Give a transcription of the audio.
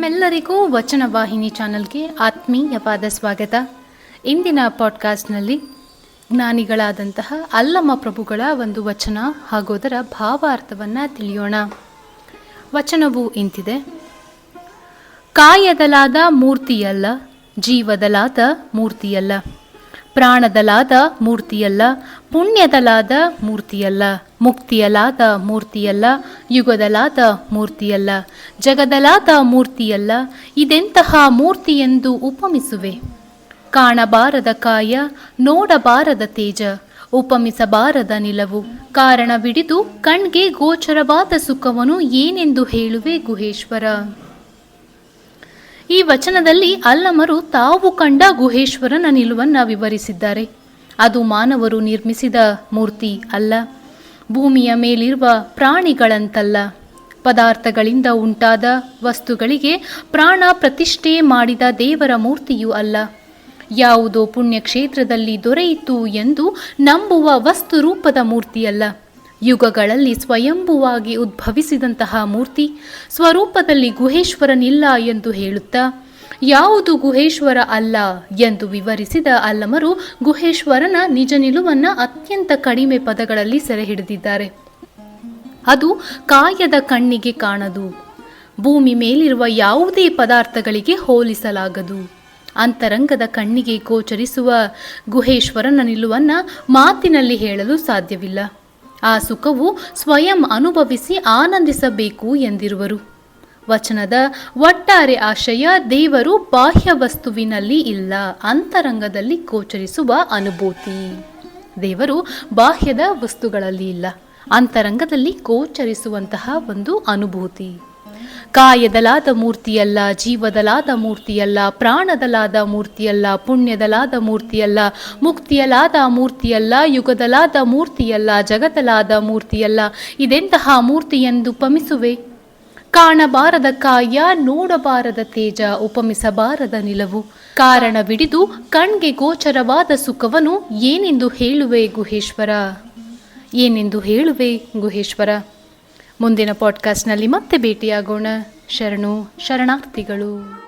ತಮ್ಮೆಲ್ಲರಿಗೂ ವಚನ ವಾಹಿನಿ ಚಾನಲ್ಗೆ ಆತ್ಮೀಯವಾದ ಸ್ವಾಗತ. ಇಂದಿನ ಪಾಡ್ಕಾಸ್ಟ್ನಲ್ಲಿ ಜ್ಞಾನಿಗಳಾದಂತಹ ಅಲ್ಲಮ್ಮ ಪ್ರಭುಗಳ ಒಂದು ವಚನ ಹಾಗೂ ಅದರ ಭಾವಾರ್ಥವನ್ನು ತಿಳಿಯೋಣ. ವಚನವು ಇಂತಿದೆ. ಕಾಯದಲಾದ ಮೂರ್ತಿಯಲ್ಲ, ಜೀವದಲಾದ ಮೂರ್ತಿಯಲ್ಲ. ಪ್ರಾಣದಲಾದ ಮೂರ್ತಿಯಲ್ಲ, ಪುಣ್ಯದಲಾದ ಮೂರ್ತಿಯಲ್ಲ. ಮುಕ್ತಿಯಲಾದ ಮೂರ್ತಿಯಲ್ಲ ಯುಗದಲಾದ ಮೂರ್ತಿಯಲ್ಲ ಜಗದಲಾದ ಮೂರ್ತಿಯಲ್ಲ, ಇದೆಂತಹ ಮೂರ್ತಿ ಎಂದು ಉಪಮಿಸುವೆ? ಕಾಣಬಾರದ ಕಾಯ, ನೋಡಬಾರದ ತೇಜ, ಉಪಮಿಸಬಾರದ ನಿಲವು ಕಾರಣವಿಡಿದು ಕಣ್ಗೆ ಗೋಚರವಾದ ಸುಖವನು ಏನೆಂದು ಹೇಳುವೆ ಗುಹೇಶ್ವರ? ಈ ವಚನದಲ್ಲಿ ಅಲ್ಲಮರು ತಾವು ಕಂಡ ಗುಹೇಶ್ವರನ ನಿಲುವನ್ನು ವಿವರಿಸಿದ್ದಾರೆ. ಅದು ಮಾನವರು ನಿರ್ಮಿಸಿದ ಮೂರ್ತಿ ಅಲ್ಲ. ಭೂಮಿಯ ಮೇಲಿರುವ ಪ್ರಾಣಿಗಳಂತಲ್ಲ. ಪದಾರ್ಥಗಳಿಂದ ಉಂಟಾದ ವಸ್ತುಗಳಿಗೆ ಪ್ರಾಣ ಪ್ರತಿಷ್ಠೆ ಮಾಡಿದ ದೇವರ ಮೂರ್ತಿಯೂ ಅಲ್ಲ. ಯಾವುದೋ ಪುಣ್ಯಕ್ಷೇತ್ರದಲ್ಲಿ ದೊರೆಯಿತು ಎಂದು ನಂಬುವ ವಸ್ತು ರೂಪದ ಮೂರ್ತಿಯಲ್ಲ. ಯುಗಗಳಲ್ಲಿ ಸ್ವಯಂಭುವಾಗಿ ಉದ್ಭವಿಸಿದಂತಹ ಮೂರ್ತಿ, ಸ್ವರೂಪದಲ್ಲಿ ಗುಹೇಶ್ವರನಿಲ್ಲ ಎಂದು ಹೇಳುತ್ತಾ ಯಾವುದು ಗುಹೇಶ್ವರ ಅಲ್ಲ ಎಂದು ವಿವರಿಸಿದ ಅಲ್ಲಮರು ಗುಹೇಶ್ವರನ ನಿಜ ನಿಲುವನ್ನ ಅತ್ಯಂತ ಕಡಿಮೆ ಪದಗಳಲ್ಲಿ ಸೆರೆ ಹಿಡಿದಿದ್ದಾರೆ. ಅದು ಕಾಯದ ಕಣ್ಣಿಗೆ ಕಾಣದು. ಭೂಮಿ ಮೇಲಿರುವ ಯಾವುದೇ ಪದಾರ್ಥಗಳಿಗೆ ಹೋಲಿಸಲಾಗದು. ಅಂತರಂಗದ ಕಣ್ಣಿಗೆ ಗೋಚರಿಸುವ ಗುಹೇಶ್ವರನ ನಿಲುವನ್ನ ಮಾತಿನಲ್ಲಿ ಹೇಳಲು ಸಾಧ್ಯವಿಲ್ಲ. ಆ ಸುಖವು ಸ್ವಯಂ ಅನುಭವಿಸಿ ಆನಂದಿಸಬೇಕು ಎಂದಿರುವರು. ವಚನದ ಒಟ್ಟಾರೆ ಆಶಯ ದೇವರು ಬಾಹ್ಯ ವಸ್ತುವಿನಲ್ಲಿ ಇಲ್ಲ, ಅಂತರಂಗದಲ್ಲಿ ಗೋಚರಿಸುವ ಅನುಭೂತಿ. ದೇವರು ಬಾಹ್ಯದ ವಸ್ತುಗಳಲ್ಲಿ ಇಲ್ಲ, ಅಂತರಂಗದಲ್ಲಿ ಗೋಚರಿಸುವಂತಹ ಒಂದು ಅನುಭೂತಿ. ಕಾಯದಲಾದ ಮೂರ್ತಿಯಲ್ಲ, ಜೀವದಲಾದ ಮೂರ್ತಿಯಲ್ಲ, ಪ್ರಾಣದಲಾದ ಮೂರ್ತಿಯಲ್ಲ, ಪುಣ್ಯದಲಾದ ಮೂರ್ತಿಯಲ್ಲ, ಮುಕ್ತಿಯಲಾದ ಮೂರ್ತಿಯಲ್ಲ, ಯುಗದಲಾದ ಮೂರ್ತಿಯಲ್ಲ ಜಗದಲಾದ ಮೂರ್ತಿಯಲ್ಲ, ಇದೆಂತಹ ಮೂರ್ತಿ ಎಂದು ಪಮಿಸುವೆ? ಕಾಣಬಾರದ ಕಾಯ, ನೋಡಬಾರದ ತೇಜ, ಉಪಮಿಸಬಾರದ ನಿಲವು. ಕಾರಣವಿಡಿದು ಕಣ್ಗೆ ಗೋಚರವಾದ ಸುಖವನು ಏನೆಂದು ಹೇಳುವೆ ಗುಹೇಶ್ವರ? ಏನೆಂದು ಹೇಳುವೆ ಗುಹೇಶ್ವರ? ಮುಂದಿನ ಪಾಡ್ಕಾಸ್ಟ್ನಲ್ಲಿ ಮತ್ತೆ ಭೇಟಿಯಾಗೋಣ. ಶರಣು, ಶರಣಾರ್ಥಿಗಳು.